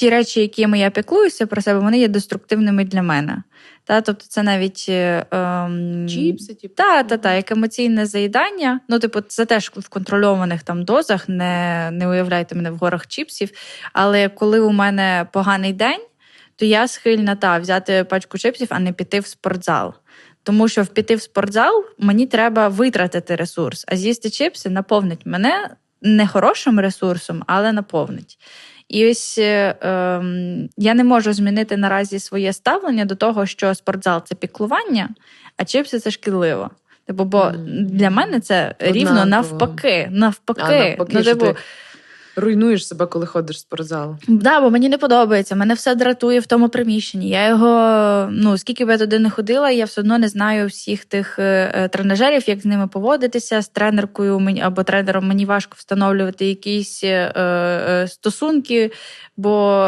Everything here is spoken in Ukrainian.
ті речі, якими я піклуюся про себе, вони є деструктивними для мене. Та, тобто, це навіть е, ем, Чіпси, типу. та, та, та, як емоційне заїдання. Ну, типу, це теж в контрольованих там дозах, не, не уявляйте мене в горах чіпсів. Але коли у мене поганий день, то я схильна та взяти пачку чипсів, а не піти в спортзал. Тому що піти в спортзал мені треба витратити ресурс, а з'їсти чипси наповнить мене не хорошим ресурсом, але наповнить. І ось е, ем, я не можу змінити наразі своє ставлення до того, що спортзал це піклування, а чипси це шкідливо. Типу, бо для мене це рівно Однаково. навпаки. Навпаки. А навпаки, ну, типу, ти руйнуєш себе, коли ходиш в спортзал. Да, бо мені не подобається. Мене все дратує в тому приміщенні. Я його, ну скільки б я туди не ходила, я все одно не знаю всіх тих е, е, тренажерів, як з ними поводитися. З тренеркою мені або тренером мені важко встановлювати якісь е, е, стосунки, бо